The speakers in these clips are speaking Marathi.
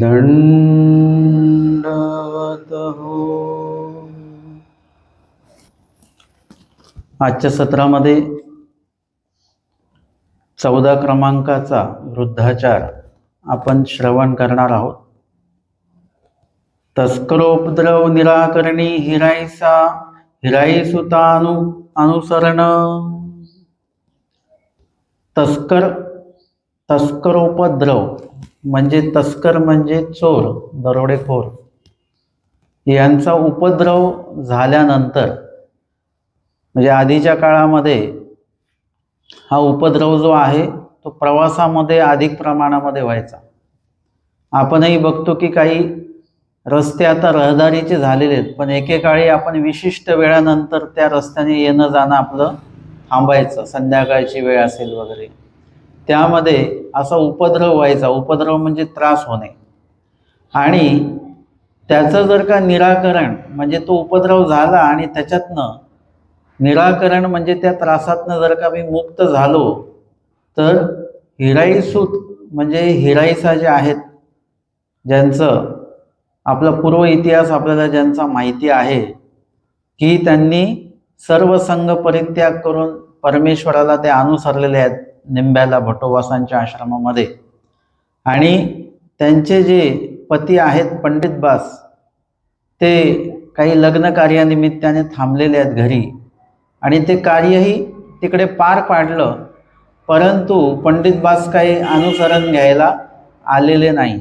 दंडवत हो आजच्या सत्रामध्ये चौदा क्रमांकाचा वृद्धाचार आपण श्रवण करणार आहोत. तस्करोपद्रव निराकरणी हिराईसा हिराई अनु अनुसरण. तस्कर तस्करोपद्रव म्हणजे तस्कर म्हणजे चोर दरोडेखोर. यांचा उपद्रव झाल्यानंतर म्हणजे आधीच्या काळामध्ये हा उपद्रव जो आहे तो प्रवासामध्ये अधिक प्रमाणामध्ये व्हायचा. आपणही बघतो की काही रस्ते आता रहदारीचे झालेले आहेत पण एकेकाळी आपण विशिष्ट वेळानंतर त्या रस्त्याने येणं जाणं आपलं थांबायचं संध्याकाळची वेळ असेल वगैरे. त्यामध्ये असा उपद्रव व्हायचा. उपद्रव म्हणजे त्रास होणे. आणि त्याचं जर का निराकरण म्हणजे तो उपद्रव झाला आणि त्याच्यातनं निराकरण म्हणजे त्या त्रासातनं जर का मी मुक्त झालो तर हिराईसूत म्हणजे हिराईसा जे आहेत ज्यांचं आपला पूर्व इतिहास आपल्याला ज्यांचा माहिती आहे की त्यांनी सर्व संघ परित्याग करून परमेश्वराला ते अनुसरलेले आहेत. निंब्याला भटोबासांच्या आश्रमामध्ये. आणि त्यांचे जे पती आहेत पंडित बास ते काही लग्न कार्यानिमित्ताने थांबलेले आहेत घरी. आणि ते कार्यही तिकडे पार पाडलं परंतु पंडित बास काही अनुसरण घ्यायला आलेले नाही.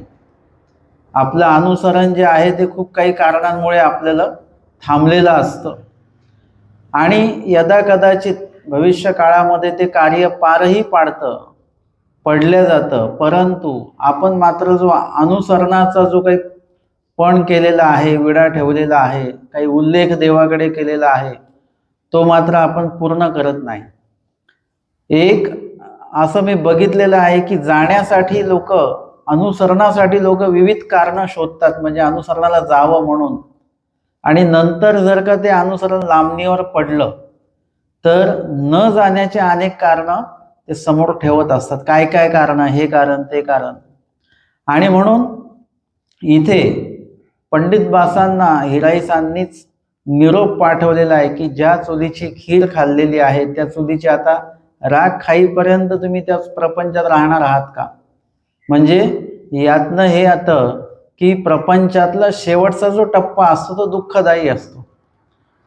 आपलं अनुसरण जे आहे ते खूप काही कारणांमुळे आपल्याला थांबलेलं असतं. आणि यदा कदाचित भविष्य काळामध्ये ते कार्य पारही पाडतं पडलं जातं. परंतु आपण मात्र जो अनुसरणाचा जो काही पण केलेला आहे विडा ठेवलेला आहे काही उल्लेख देवाकडे केलेला आहे तो मात्र आपण पूर्ण करत नाही. एक असं मी बघितलेलं आहे की जाण्यासाठी लोक अनुसरणासाठी लोक विविध कारणं शोधतात म्हणजे अनुसरणाला जावं म्हणून. आणि नंतर जर का ते अनुसरण लांबणीवर पडलं तर न जाण्याचे अनेक कारणं ते समोर ठेवत असतात. काय काय कारण हे कारण ते कारण. आणि म्हणून इथे पंडित बासांना हिराईसांनीच निरोप पाठवलेला आहे की ज्या चुलीची खीर खाल्लेली आहे त्या चुलीची आता राग खाईपर्यंत तुम्ही त्या प्रपंचात राहणार आहात का? म्हणजे यातनं हे आता की प्रपंचातला शेवटचा जो टप्पा असतो तो दुःखदायी असतो.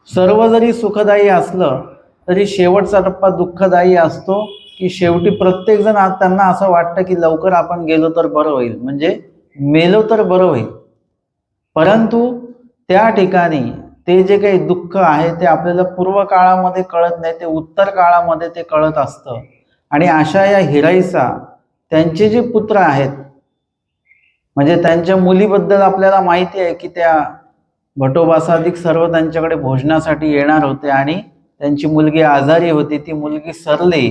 सर्व जरी सुखदायी असलं तरी शेवटचा टप्पा दुःखदायी असतो की शेवटी प्रत्येकजण आज त्यांना असं वाटतं की लवकर आपण गेलो तर बरं होईल. म्हणजे मेलो तर बरं होईल. परंतु त्या ठिकाणी ते जे काही दुःख आहे ते आपल्याला पूर्व काळामध्ये कळत नाही ते उत्तर काळामध्ये ते कळत असतं. आणि अशा या हिराईसा त्यांचे जे पुत्र आहेत म्हणजे त्यांच्या मुलीबद्दल आपल्याला माहिती आहे की त्या भटोबासाधिक सर्व त्यांच्याकडे भोजनासाठी येणार होते आणि त्यांची मुलगी आजारी होती ती मुलगी सरली.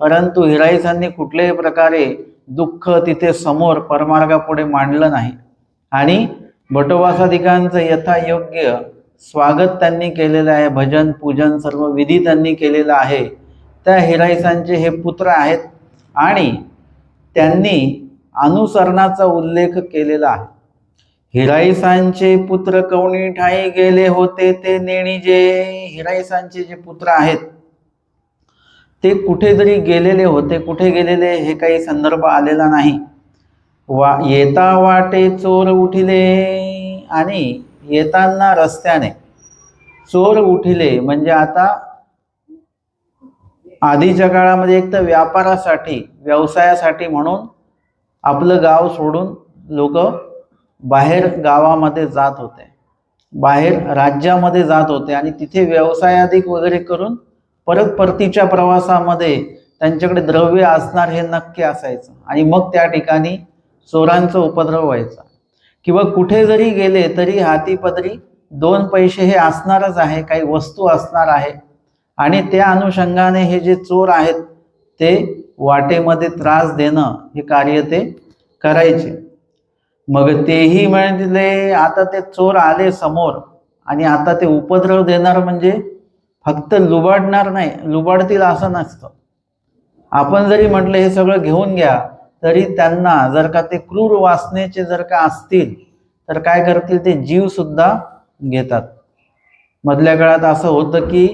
परंतु हिराईसांनी कुठल्याही प्रकारे दुःख तिथे समोर परमार्गापुढे मांडलं नाही. आणि भटोवासाधिकांचं यथायोग्य स्वागत त्यांनी केलेलं आहे भजन पूजन सर्व विधी त्यांनी केलेला आहे. त्या हिराईसांचे हे पुत्र आहेत आणि त्यांनी अनुसरणाचा उल्लेख केलेला आहे. हिराईसांचे पुत्र कवणी ठाई गेले होते ते नेणी जे. हिराईसांचे जे पुत्र आहेत ते कुठेतरी गेलेले होते. कुठे गेलेले? हे काही संदर्भ आलेला नाही. वा येता वाटे चोर उठिले आणि येताना रस्त्याने चोर उठिले. म्हणजे आता आधीच्या काळामध्ये एक तर व्यापारासाठी व्यवसायासाठी म्हणून आपलं गाव सोडून लोक बाहेर गावामध्ये जात होते. बाहेर राज्यामध्ये जात होते आणि तिथे व्यवसायाधिक वगैरे करून परत परतीच्या प्रवासामध्ये त्यांच्याकडे द्रव्य असणार हे नक्की असायचं. आणि मग त्या ठिकाणी चोरांचा उपद्रव व्हायचा. किंवा कुठे जरी गेले तरी हाती पदरी दोन पैसे हे असणारच आहे काही वस्तू असणार आहे. आणि त्या अनुषंगाने हे जे चोर आहेत ते वाटेमध्ये त्रास देणं हे कार्य ते करायचे. मग तेही म्हणले आता ते चोर आले समोर आणि आता ते उपद्रव देणार म्हणजे फक्त लुबाडणार नाही लुबाडतील असं नसतं. आपण जरी म्हटलं हे सगळं घेऊन घ्या तरी त्यांना जर का ते क्रूर वासनेचे जर का असतील तर काय करतील ते जीव सुद्धा घेतात. मधल्या काळात असं होतं की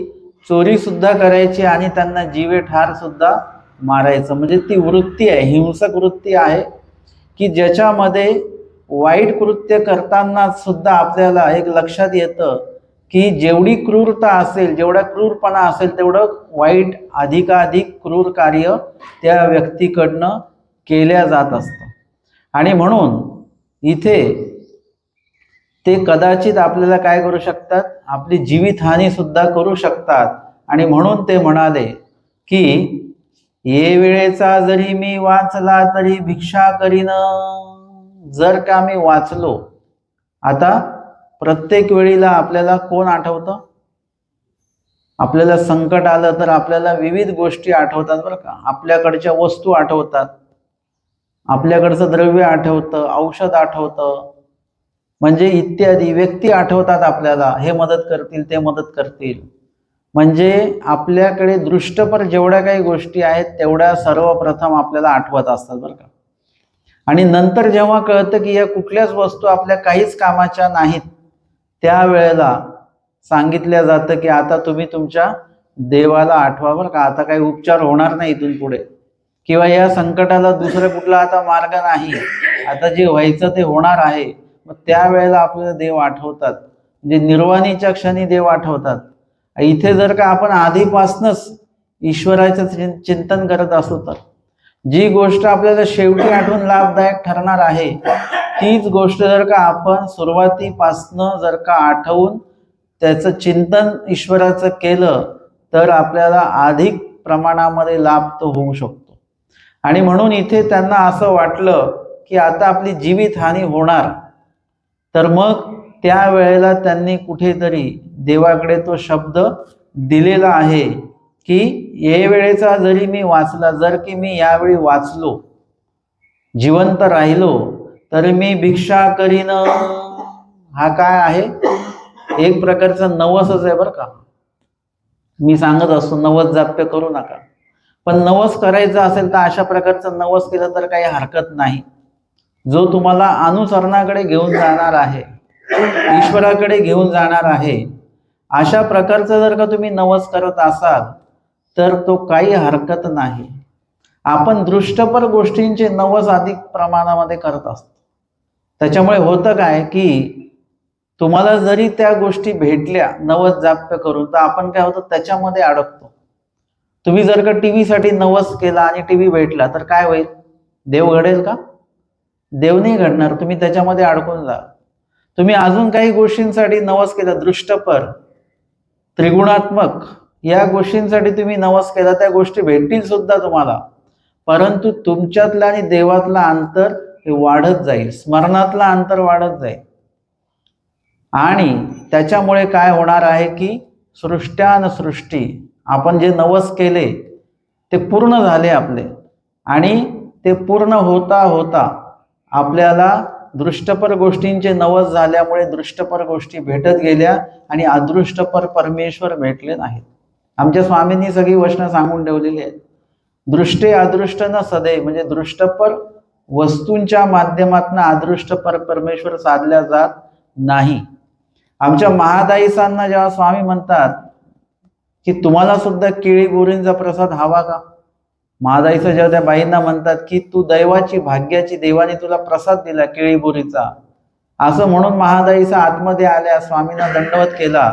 चोरी सुद्धा करायची आणि त्यांना जीवे ठार सुद्धा मारायचं. म्हणजे ती वृत्ती आहे हिंसक वृत्ती आहे की ज्याच्यामध्ये वाईट कृत्य करताना सुद्धा आपल्याला एक लक्षात येतं की जेवढी क्रूरता असेल जेवढा क्रूरपणा असेल तेवढं वाईट अधिकाधिक क्रूर कार्य त्या व्यक्तीकडनं केल्या जात असतं. आणि म्हणून इथे ते कदाचित आपल्याला काय करू शकतात? आपली जीवितहानी सुद्धा करू शकतात. आणि म्हणून ते म्हणाले की ये वेळेचा जरी मी वाचला तरी भिक्षा करीन. जर का मी वाचलो आता प्रत्येक वेळीला आपल्याला कोण आठवतं? आपल्याला संकट आलं तर आपल्याला विविध गोष्टी आठवतात बरं का. आपल्याकडच्या वस्तू आठवतात. आपल्याकडचं द्रव्य आठवतं औषध आठवतं. म्हणजे इत्यादी व्यक्ती आठवतात आपल्याला. हे मदत करतील ते मदत करतील. म्हणजे आपल्याकडे दृष्टपर जेवढ्या काही गोष्टी आहेत तेवढ्या सर्वप्रथम आपल्याला आठवत असतात बरं का. आणि नंतर जेव्हा कळतं की या कुठल्याच वस्तू आपल्या काहीच कामाच्या नाहीत त्यावेळेला सांगितलं जातं की आता तुम्ही तुमच्या देवाला आठवा बरं का? आता काही उपचार होणार नाही इथून पुढे. किंवा या संकटाला दुसरा कुठला आता मार्ग नाही. आता जे व्हायचं ते होणार आहे. मग त्यावेळेला आपल्याला देव आठवतात. म्हणजे निर्वाणीच्या क्षणी देव आठवतात. इथे जर का आपण आधीपासूनच ईश्वराचं चिंतन करत असू तर. जी गोष्ट आपल्याला शेवटी आठवून लाभदायक ठरणार आहे तीच गोष्ट जर का आपण सुरुवातीपासनं जर का आठवून त्याचं चिंतन ईश्वराचं केलं तर आपल्याला अधिक प्रमाणामध्ये लाभ तो होऊ शकतो. आणि म्हणून इथे त्यांना असं वाटलं की आता आपली जीवितहानी होणार. तर मग त्यावेळेला त्यांनी कुठेतरी देवाकडे तो शब्द दिलेला आहे की ये वेळेचा जरी मी वाचला जर की मी यावेळी वाचलो जिवंत राहिलो तरी मी भिक्षा करीन. हा काय आहे? एक प्रकारचा नवसच आहे बरं का. मी सांगत असतो नवस जाप्य करू नका. पण नवस करायचं असेल तर अशा प्रकारचं नवस केलं तर काही हरकत नाही. जो तुम्हाला अनुसरणाकडे घेऊन जाणार आहे ईश्वराकडे घेऊन जाणार आहे अशा प्रकारचं जर का तुम्ही नवस करत असाल तर तो काही हरकत नाही. आपण दृष्टपर गोष्टींचे नवस अधिक प्रमाणामध्ये करत असतो. त्याच्यामुळे होतं काय की तुम्हाला जरी त्या गोष्टी भेटल्या नवस जाप्य करून तर आपण काय होतं त्याच्यामध्ये अडकतो. तुम्ही जर का टी व्हीसाठी नवस केला आणि टी व्ही भेटला तर काय होईल? देव घडेल का? देव नाही घडणार तुम्ही त्याच्यामध्ये अडकून जा. तुम्ही अजून काही गोष्टींसाठी नवस केला दृष्टपर त्रिगुणात्मक या गोष्टींसाठी तुम्ही नवस केला त्या गोष्टी भेटतील सुद्धा तुम्हाला. परंतु तुमच्यातलं आणि देवातलं अंतर हे वाढत जाईल. स्मरणातलं अंतर वाढत जाईल. आणि त्याच्यामुळे काय होणार आहे की सृष्ट्यान सृष्टी आपण जे नवस केले ते पूर्ण झाले आपले. आणि ते पूर्ण होता होता आपल्याला दृष्टपर गोष्टींचे नवस झाल्यामुळे दृष्टपर गोष्टी भेटत गेल्या आणि अदृष्टपर परमेश्वर भेटले नाहीत. आमच्या स्वामींनी सगळी वचनं सांगून ठेवलेली आहेत. दृष्टे अदृष्ट न सदैव म्हणजे दृष्टपर वस्तूंच्या माध्यमातून अदृष्टपर परमेश्वर साधल्या जात नाही. आमच्या महादाईसांना जेव्हा स्वामी म्हणतात की तुम्हाला सुद्धा केळी गोरींचा प्रसाद हवा का? महादाईचं जेव्हा त्या बाईंना म्हणतात की तू दैवाची भाग्याची देवाने तुला प्रसाद दिला केळी बोरीचा असं म्हणून महादाईचा आतमध्ये आल्या स्वामींना दंडवत केला.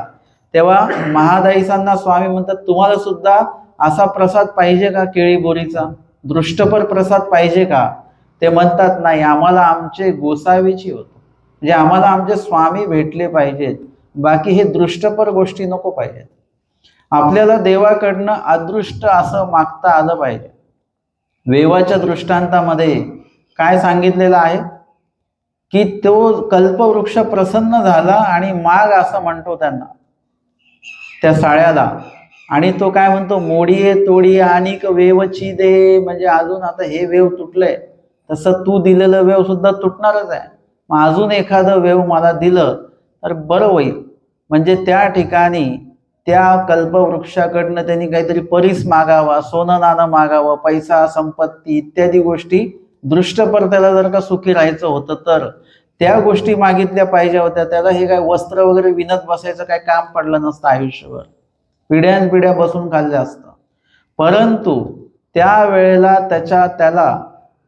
तेव्हा महादाईसांना स्वामी म्हणतात तुम्हाला सुद्धा असा प्रसाद पाहिजे का केळी बोरीचा? दृष्टपर प्रसाद पाहिजे का? ते म्हणतात नाही आम्हाला आमचे गोसावीची होतं. म्हणजे आम्हाला आमचे स्वामी भेटले पाहिजेत. बाकी हे दृष्टपर गोष्टी नको पाहिजेत. आपल्याला देवाकडनं अदृष्ट असं मागता आलं पाहिजे. वेवाच्या दृष्टांतामध्ये काय सांगितलेलं आहे? की तो कल्पवृक्ष प्रसन्न झाला आणि माग असं म्हणतो त्यांना. त्या साळ्याला. आणि तो काय म्हणतो मोडीये तोडी आणि वेवची दे. म्हणजे अजून आता हे वेव तुटलंय. तसं तू दिलेलं वेव सुद्धा तुटणारच आहे. मग अजून एखादं वेव मला दिलं तर बरं होईल. म्हणजे त्या ठिकाणी त्या कल्पवृक्षाकडनं त्यांनी काहीतरी परीस मागावा सोनं नाणं मागावं पैसा संपत्ती इत्यादी गोष्टी दृष्टपर त्याला जर का सुखी राहायचं होतं तर त्या गोष्टी मागितल्या पाहिजे होत्या. त्याला हे काय वस्त्र वगैरे विणत बसायचं काय काम पडलं नसतं आयुष्यभर. पिढ्यान पिढ्या बसून खाल्लं असतं. परंतु त्या वेळेला त्याच्या त्याला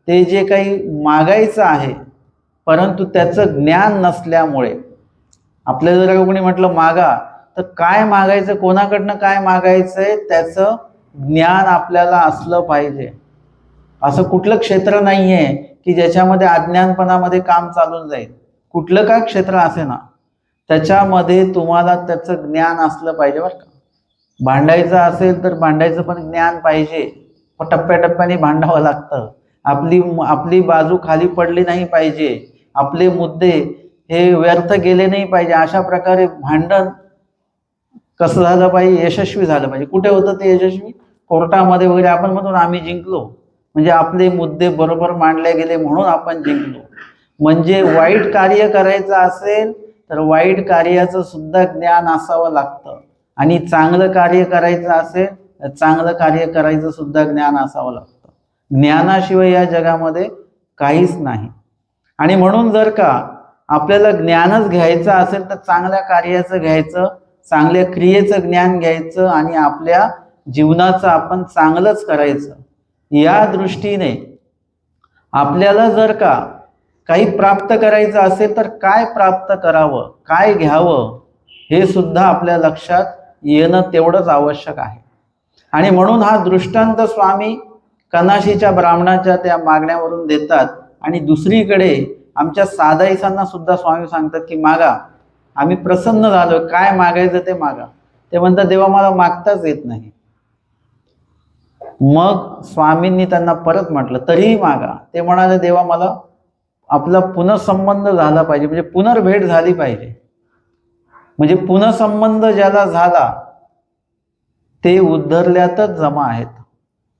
ते जे काही मागायचं आहे परंतु त्याचं ज्ञान नसल्यामुळे आपल्याला जर कोणी म्हटलं मागा तर काय मागायचं कोणाकडनं काय मागायचंय त्याचं ज्ञान आपल्याला असलं पाहिजे. असं कुठलं क्षेत्र नाहीये. की ज्याच्यामध्ये अज्ञानपणामध्ये काम चालून जाईल. कुठलं काय क्षेत्र असे ना त्याच्यामध्ये तुम्हाला त्याचं ज्ञान असलं पाहिजे बरं का. भांडायचं असेल तर भांडायचं पण ज्ञान पाहिजे. पण टप्प्याटप्प्याने भांडावं लागतं. आपली आपली बाजू खाली पडली नाही पाहिजे. आपले मुद्दे हे व्यर्थ गेले नाही पाहिजे. अशा प्रकारे भांडण कसं झालं पाहिजे? यशस्वी झालं पाहिजे. कुठे होतं ते यशस्वी? कोर्टामध्ये वगैरे आपण म्हणून आम्ही जिंकलो. म्हणजे आपले मुद्दे बरोबर मांडले गेले म्हणून आपण जिंकलो. म्हणजे वाईट कार्य करायचं असेल तर वाईट कार्याचं सुद्धा ज्ञान असावं लागतं. आणि चांगलं कार्य करायचं असेल तर चांगलं कार्य करायचं सुद्धा ज्ञान असावं लागतं. ज्ञानाशिवाय या जगामध्ये काहीच नाही. आणि म्हणून जर का आपल्याला ज्ञानच घ्यायचं असेल तर चांगल्या कार्याचं घ्यायचं चांगल्या क्रियेचं ज्ञान घ्यायचं आणि आपल्या जीवनाचं आपण चांगलंच करायचं. या दृष्टीने आपल्याला जर का काही प्राप्त करायचं असेल तर काय प्राप्त करावं काय घ्यावं हे सुद्धा आपल्या लक्षात येणं तेवढंच आवश्यक आहे. आणि म्हणून हा दृष्टांत स्वामी कनाशीच्या ब्राह्मणाच्या त्या मागण्यावरून देतात आणि दुसरीकडे आमच्या सादाईसांना सुद्धा स्वामी सांगतात की मागा आम्ही प्रसन्न झालो काय मागायचं ते मागा. ते म्हणतात देवा मला मागताच येत नाही. मग स्वामींनी त्यांना परत म्हटलं तरीही मागा. ते म्हणाले देवा मला आपला पुनर्संबंध झाला पाहिजे. म्हणजे पुनर्भेट झाली पाहिजे. म्हणजे पुनर्संबंध ज्याला झाला ते उद्धरल्यातच जमा आहेत.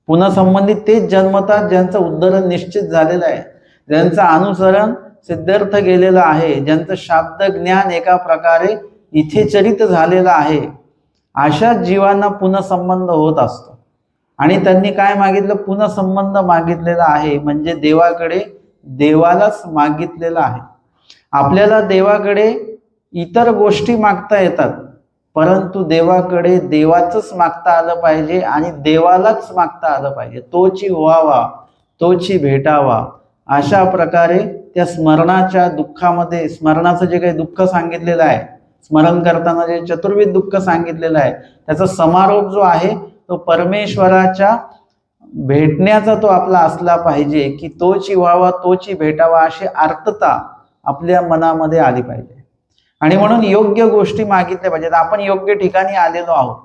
पुनर्संबंधित तेच जन्मतात ज्यांचं उद्धरण निश्चित झालेलं आहे. ज्यांचं अनुसरण सिद्धार्थ गेलेलं आहे. ज्यांचं शाब्द ज्ञान एका प्रकारे इथे चरित झालेलं आहे. अशाच जीवांना पुनर्संबंध होत असतो. आणि त्यांनी काय मागितलं? पुनःसंबंध मागितलेला आहे. म्हणजे देवाकडे देवालाच मागितलेला आहे. आपल्याला देवाकडे इतर गोष्टी मागता येतात. परंतु देवाकडे देवाचंच मागता आलं पाहिजे आणि देवालाच मागता आलं पाहिजे. तोची व्हावा तोची भेटावा अशा प्रकारे त्या स्मरणाच्या दुःखामध्ये स्मरणाचं जे काही दुःख सांगितलेलं आहे स्मरण करताना जे चतुर्विध दुःख सांगितलेलं आहे त्याचा समारोप जो आहे तो परमेश्वराच्या भेटण्याचा तो आपला असला पाहिजे की तोची व्हावा तोची भेटावा अशी आर्तता आपल्या मनामध्ये आली पाहिजे. आणि म्हणून योग्य गोष्टी मागितल्या पाहिजेत. आपण योग्य ठिकाणी आलेलो आहोत.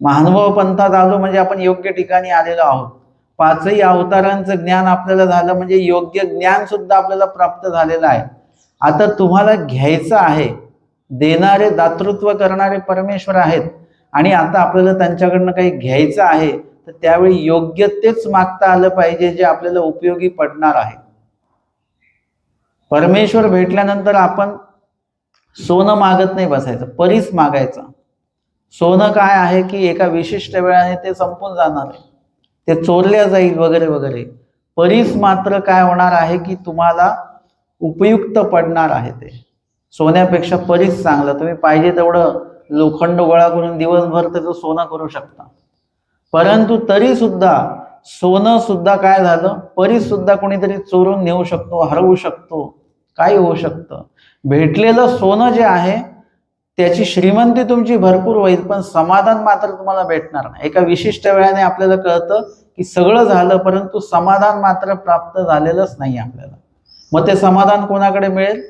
महानुभाव पंथात आलो म्हणजे आपण योग्य ठिकाणी आलेलो आहोत. पाचही अवतारांचं ज्ञान आपल्याला झालं म्हणजे योग्य ज्ञान सुद्धा आपल्याला प्राप्त झालेलं आहे. आता तुम्हाला घ्यायचं आहे. देणारे दातृत्व करणारे परमेश्वर आहेत. आणि आता आपल्याला त्यांच्याकडनं काही घ्यायचं आहे तर त्यावेळी योग्य तेच मागता आलं पाहिजे जे आपल्याला उपयोगी पडणार आहे. परमेश्वर भेटल्यानंतर आपण सोनं मागत नाही बसायचं परीस मागायचा. सोनं काय आहे की एका विशिष्ट वेळाने ते संपून जाणार आहे. ते चोरल्या जाईल वगैरे वगैरे. परीस मात्र काय होणार आहे की तुम्हाला उपयुक्त पडणार आहे ते. सोन्यापेक्षा परीस चांगलं. तुम्ही पाहिजे तेवढं लोखंड गोळा करून दिवसभर त्याचं सोनं करू शकता. परंतु तरी सुद्धा सोनं सुद्धा काय झालं? परी सुद्धा कोणीतरी चोरून नेऊ शकतो हरवू शकतो काय होऊ शकतं. भेटलेलं सोनं जे आहे त्याची श्रीमंती तुमची भरपूर होईल पण समाधान मात्र तुम्हाला भेटणार नाही. एका विशिष्ट वेळाने आपल्याला कळतं की सगळं झालं परंतु समाधान मात्र प्राप्त झालेलंच नाही आपल्याला. मग ते समाधान कोणाकडे मिळेल?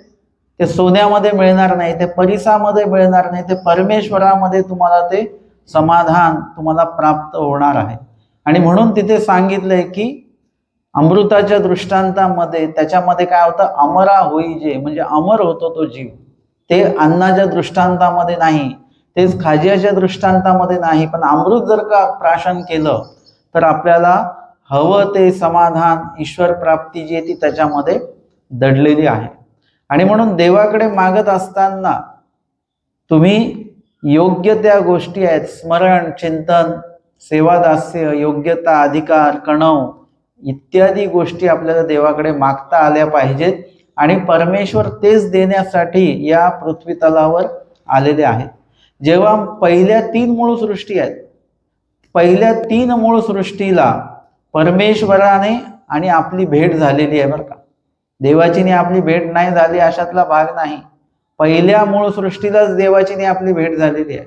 ते सोन्यामध्ये मिळणार नाही ते परिसामध्ये मिळणार नाही ते परमेश्वरामध्ये तुम्हाला ते समाधान तुम्हाला प्राप्त होणार आहे. आणि म्हणून तिथे सांगितलंय की अमृताच्या दृष्टांतामध्ये त्याच्यामध्ये काय होतं? अमरा होई जे म्हणजे अमर होतो तो जीव. ते अन्नाच्या दृष्टांतामध्ये नाही तेच खाज्याच्या दृष्टांतामध्ये नाही पण अमृत जर का प्राशन केलं तर आपल्याला हवं ते समाधान ईश्वर प्राप्ती जी आहे ती त्याच्यामध्ये दडलेली आहे. आणि म्हणून देवाकडे मागत असताना तुम्ही योग्य त्या गोष्टी आहेत. स्मरण चिंतन सेवादास्य योग्यता अधिकार कणव इत्यादी गोष्टी आपल्याला देवाकडे मागता आल्या पाहिजेत आणि परमेश्वर तेच देण्यासाठी या पृथ्वी तलावर आलेले आहेत. जेव्हा पहिल्या तीन मूळ सृष्टी आहेत पहिल्या तीन मूळ सृष्टीला परमेश्वराने आणि आपली भेट झालेली आहे बरं का. देवाचीने आपली भेट नाही झाली अशातला भाग नाही. पहिल्या मूळ सृष्टीलाच देवाचीने आपली भेट झालेली आहे.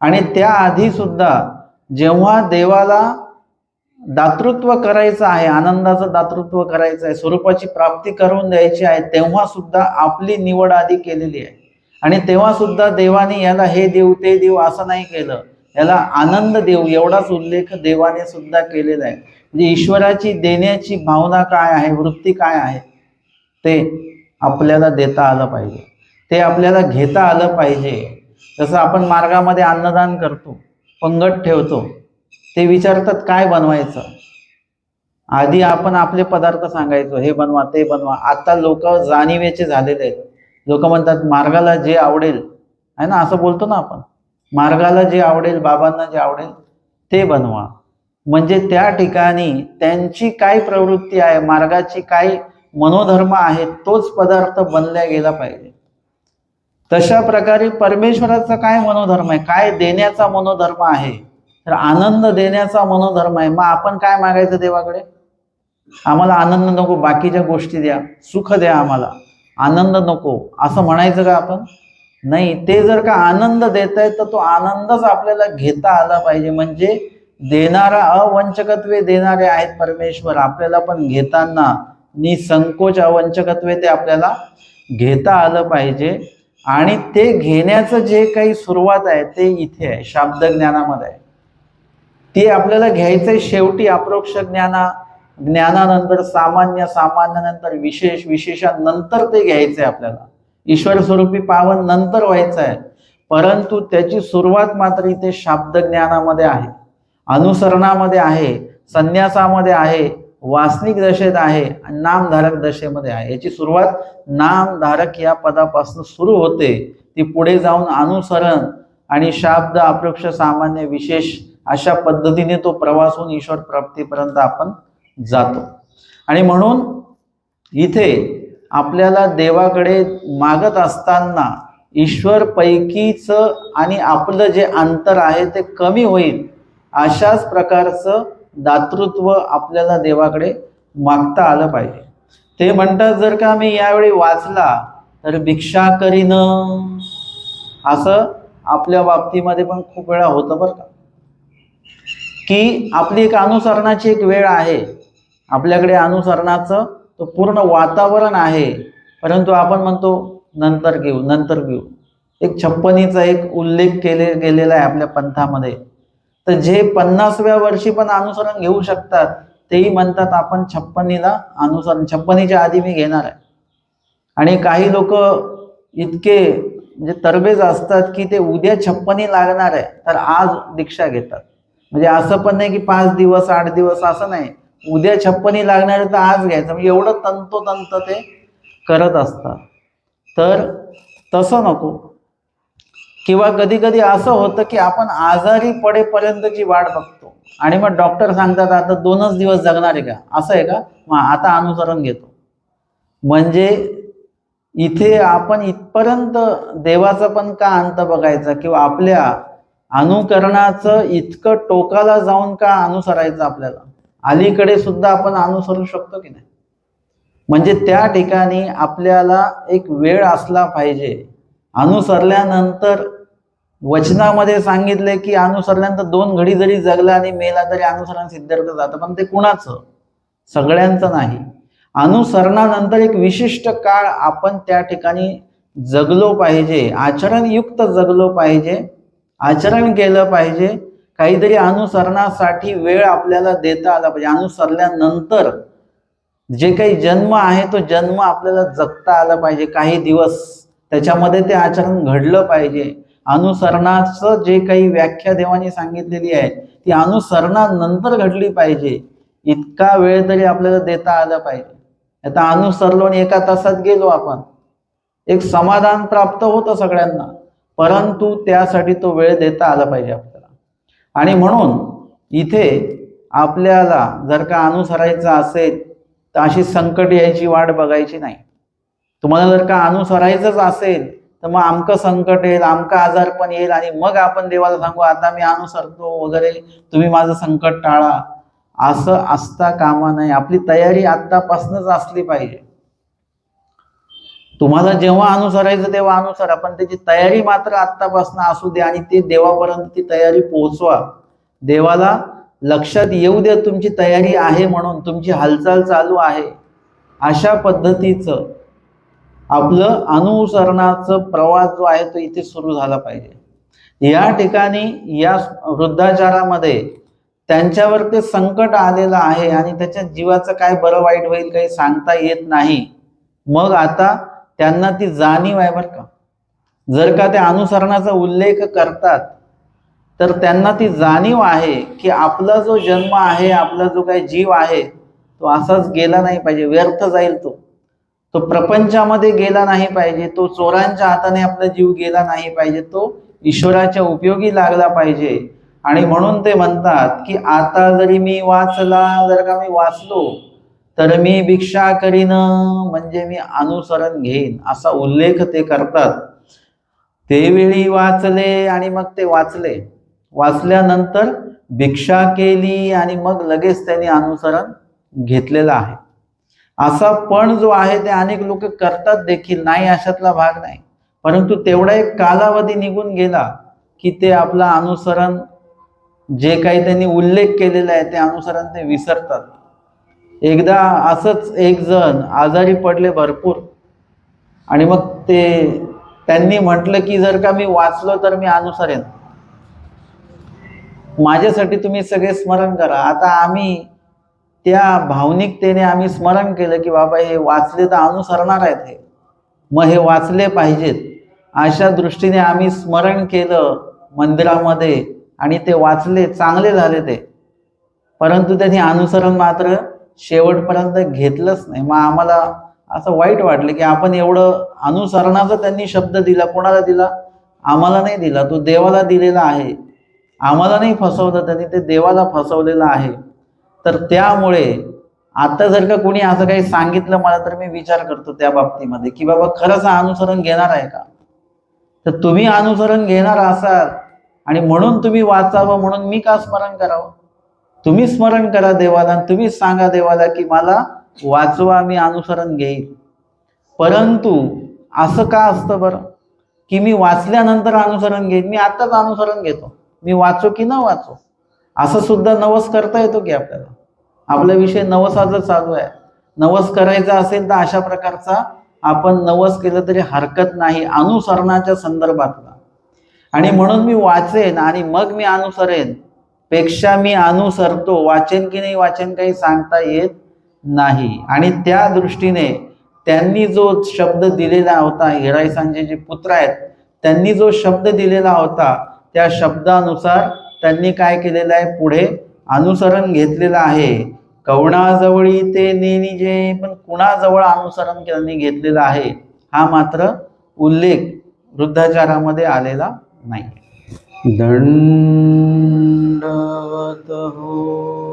आणि त्याआधी सुद्धा जेव्हा देवाला दातृत्व करायचं आहे आनंदाचं दातृत्व करायचं आहे स्वरूपाची प्राप्ती करून द्यायची आहे तेव्हा सुद्धा आपली निवड आधी केलेली आहे. आणि तेव्हा सुद्धा देवाने याला हे देऊ ते देऊ असं नाही केलं. याला आनंद देऊ एवढाच उल्लेख देवाने सुद्धा केलेला आहे. म्हणजे ईश्वराची देण्याची भावना काय आहे वृत्ती काय आहे ते आपल्याला देता आलं पाहिजे. ते आपल्याला घेता आलं पाहिजे. जसं आपण मार्गामध्ये अन्नदान करतो पंगत ठेवतो ते विचारतात काय बनवायचं? आधी आपण आपले पदार्थ सांगायचो हे बनवा ते बनवा. आता लोक जाणीवेचे झालेले आहेत. लोक म्हणतात मार्गाला जे आवडेल आहे ना? असं बोलतो ना आपण. मार्गाला जे आवडेल बाबांना जे आवडेल ते बनवा. म्हणजे त्या ठिकाणी त्यांची काय प्रवृत्ती आहे? मार्गाची काय मनोधर्म आहे तोच पदार्थ बनल्या गेला पाहिजे. तशा प्रकारे परमेश्वराचा काय मनोधर्म आहे? काय देण्याचा मनोधर्म आहे? तर आनंद देण्याचा मनोधर्म आहे. मग आपण काय मागायचं देवाकडे? आम्हाला आनंद नको बाकीच्या गोष्टी द्या. सुख द्या आम्हाला. आनंद नको. असं म्हणायचं का आपण? नाही ते जर का आनंद देत आहे तर तो आनंदच आपल्याला घेता आला पाहिजे. म्हणजे देणारा अवंचकत्वे देणारे आहेत परमेश्वर. आपल्याला पण घेताना निसंकोच अवंचकत्वे ते आपल्याला घेता आलं पाहिजे. आणि ते घेण्याचं जे काही सुरुवात आहे ते इथे आहे शाब्द ज्ञानामध्ये आहे. ते आपल्याला घ्यायचंय शेवटी अप्रोक्ष ज्ञाना ज्ञानानंतर सामान्य सामान्यानंतर विशेष विशेषानंतर ते घ्यायचंय आपल्याला. ईश्वर स्वरूपी पावन नंतर व्हायचं आहे परंतु त्याची सुरुवात मात्र इथे शाब्द ज्ञानामध्ये आहे. अनुसरणामध्ये आहे संन्यासामध्ये आहे वासनिक दशेत आहे आणि नामधारक दशेमध्ये आहे. याची सुरुवात नामधारक या पदापासून सुरू होते. ती पुढे जाऊन अनुसरण आणि शाब्द अपृक्ष सामान्य विशेष अशा पद्धतीने तो प्रवास होऊन ईश्वर प्राप्तीपर्यंत आपण जातो. आणि म्हणून इथे आपल्याला देवाकडे मागत असताना ईश्वर पैकीच आणि आपलं जे अंतर आहे ते कमी होईल अशाच प्रकारचं दातृत्व आपल्याला देवाकडे मागता आलं पाहिजे. ते म्हणतात जर का मी यावेळी वाचला तर भिक्षा करीन. असं आपल्या बाबतीमध्ये पण खूप वेळा होतं बरं का. की आपली एक अनुसरणाची एक वेळ आहे. आपल्याकडे अनुसरणाचं तो पूर्ण वातावरण आहे. परंतु आपण म्हणतो नंतर घेऊ नंतर घेऊ. एक छप्पनीचा एक उल्लेख केले गेलेला आहे आपल्या पंथामध्ये. तर जे पन्नासव्या वर्षी पण अनुसरण घेऊ शकतात तेही म्हणतात आपण छप्पनीला अनुसरण छप्पनीच्या आधी मी घेणार आहे. आणि काही लोक इतके म्हणजे तरबेज असतात की ते उद्या छप्पनी लागणार आहे तर आज दीक्षा घेतात. म्हणजे असं पण नाही की पाच दिवस आठ दिवस असं नाही. उद्या छप्पनी लागणार आहे तर आज घ्यायचं. म्हणजे एवढं तंतोतंत ते करत असतात. तर तसं नको. किंवा कधी कधी असं होतं की आपण आजारी पडेपर्यंतची वाट बघतो. आणि मग डॉक्टर सांगतात आता दोनच दिवस जगणार आहे का? असं आहे का? मग आता अनुसरण घेतो. म्हणजे इथे आपण इथपर्यंत देवाचा पण का अंत बघायचा किंवा आपल्या अनुकरणाचं इतकं टोकाला जाऊन का अनुसरायचं आपल्याला? अलीकडे सुद्धा आपण अनुसरू शकतो की नाही? म्हणजे त्या ठिकाणी आपल्याला एक वेळ असला पाहिजे. अनुसरल्यानंतर वचनामध्ये सांगितले की अनुसरल्यानंतर दोन घडी जरी जगला आणि मेला तरी अनुसरण सिद्धार्थ जातं. पण ते कुणाचं? सगळ्यांचं नाही. अनुसरणानंतर एक विशिष्ट काळ आपण त्या ठिकाणी जगलो पाहिजे. आचरणयुक्त जगलो पाहिजे. आचरण केलं पाहिजे. काहीतरी अनुसरणासाठी वेळ आपल्याला देता आला पाहिजे. अनुसरल्यानंतर जे काही जन्म आहे तो जन्म आपल्याला जगता आला पाहिजे. काही दिवस त्याच्यामध्ये ते आचरण घडलं पाहिजे. अनुसरणाचं जे काही व्याख्या देवाने सांगितलेली आहे ती अनुसरणानंतर घडली पाहिजे. इतका वेळ तरी आपल्याला देता आला पाहिजे. आता अनुसरलो आणि एका तासात गेलो आपण. एक समाधान प्राप्त होतं सगळ्यांना परंतु त्यासाठी तो वेळ देता आला पाहिजे आपल्याला. आणि म्हणून इथे आपल्याला जर का अनुसरायचं असेल तर अशी संकट यायची वाट बघायची नाही. तुम्हाला जर का अनुसरायचंच असेल तर मग आमकं संकट येईल आमका आजार पण येईल आणि मग आपण देवाला सांगू आता मी अनुसरतो वगैरे. तुम्ही माझं संकट टाळा. असं असता कामा नाही आपली तयारी आत्तापासूनच असली पाहिजे. तुम्हाला जेव्हा अनुसरायचं तेव्हा अनुसरा पण त्याची तयारी मात्र आत्तापासून असू दे आणि ते देवापर्यंत ती तयारी पोहोचवा. देवाला लक्षात येऊ द्या तुमची तयारी आहे म्हणून तुमची हालचाल चालू आहे. अशा पद्धतीचं आपलं अनुसरणाचं प्रवास जो आहे तो इथे सुरू झाला पाहिजे. या ठिकाणी या वृद्धाचारामध्ये त्यांच्यावर ते संकट आलेलं आहे आणि त्याच्या जीवाचं काय बरं वाईट होईल काही सांगता येत नाही. मग आता त्यांना ती जाणीव आहे बरं का. जर का ते अनुसरणाचा उल्लेख करतात तर त्यांना ती जाणीव आहे की आपला जो जन्म आहे आपला जो काही जीव आहे तो असाच गेला नाही पाहिजे व्यर्थ जाईल तो. तो प्रपंचामध्ये गेला नाही पाहिजे तो चोरांच्या हाताने आपला जीव गेला नाही पाहिजे तो ईश्वराच्या उपयोगी लागला पाहिजे. आणि म्हणून ते म्हणतात की आता जरी मी वाचला जर का मी वाचलो तर मी भिक्षा करीन म्हणजे मी अनुसरण घेईन असा उल्लेख ते करतात. ते वेळी वाचले आणि मग ते वाचले. वाचल्यानंतर भिक्षा केली आणि मग लगेच त्यांनी अनुसरण घेतलेलं आहे. असा पण जो आहे ते अनेक लोक करतात देखील नाही अशातला भाग नाही. परंतु तेवढा एक कालावधी निघून गेला की ते आपलं अनुसरण जे काही त्यांनी उल्लेख केलेला आहे ते अनुसरण ते विसरतात. एकदा असंच एक जण आजारी पडले भरपूर. आणि मग ते त्यांनी म्हटलं की जर का मी वाचलो तर मी अनुसरेन. माझ्यासाठी तुम्ही सगळे स्मरण करा. आता आम्ही त्या भावनिकतेने आम्ही स्मरण केलं की बाबा हे वाचले तर अनुसरणार आहेत हे. मग हे वाचले पाहिजेत. अशा दृष्टीने आम्ही स्मरण केलं मंदिरामध्ये आणि ते वाचले चांगले झाले ते. परंतु त्यांनी अनुसरण मात्र शेवटपर्यंत घेतलंच नाही. मग आम्हाला असं वाईट वाटलं की आपण एवढं अनुसरणाचा त्यांनी शब्द दिला कोणाला दिला? आम्हाला नाही दिला. तो देवाला दिलेला आहे. आम्हाला नाही फसवलं त्यांनी ते देवाला फसवलेलं आहे. तर त्यामुळे आता जर का कोणी असं काही सांगितलं मला तर मी विचार करतो त्या बाबतीमध्ये की बाबा खरंच हा अनुसरण घेणार आहे का? तर तुम्ही अनुसरण घेणार असाल आणि म्हणून तुम्ही वाचावं म्हणून मी का स्मरण करावं? तुम्ही स्मरण करा देवाला आणि तुम्हीच सांगा देवाला की मला वाचवा मी अनुसरण घेईल परंतु असं का असतं बरं? की मी वाचल्यानंतर अनुसरण घेईन. मी आताच अनुसरण घेतो. मी वाचो की न वाचो? असं सुद्धा नवस करता येतो की आपल्याला. आपला विषय नवसाचा चालू आहे. नवस करायचा असेल तर अशा प्रकारचा आपण नवस केलं तरी हरकत नाही अनुसरणाच्या संदर्भातला. आणि म्हणून मी वाचेन आणि मग मी अनुसरेन. पेक्षा मी अनुसरतो वाचेन की नाही वाचेन काही सांगता येत नाही. आणि त्या दृष्टीने त्यांनी जो शब्द दिलेला होता हिरायसांचे जे पुत्र आहेत त्यांनी जो शब्द दिलेला होता त्या शब्दानुसार त्यांनी काय केलेलं आहे? पुढे अनुसरण घेतलेलं आहे. कवणाजवळी ते नेनिजे पण कुणाजवळ अनुसरण त्यांनी घेतलेलं आहे? हा मात्र उल्लेख वृद्धाचारामध्ये आलेला नाही. दंडवत हो.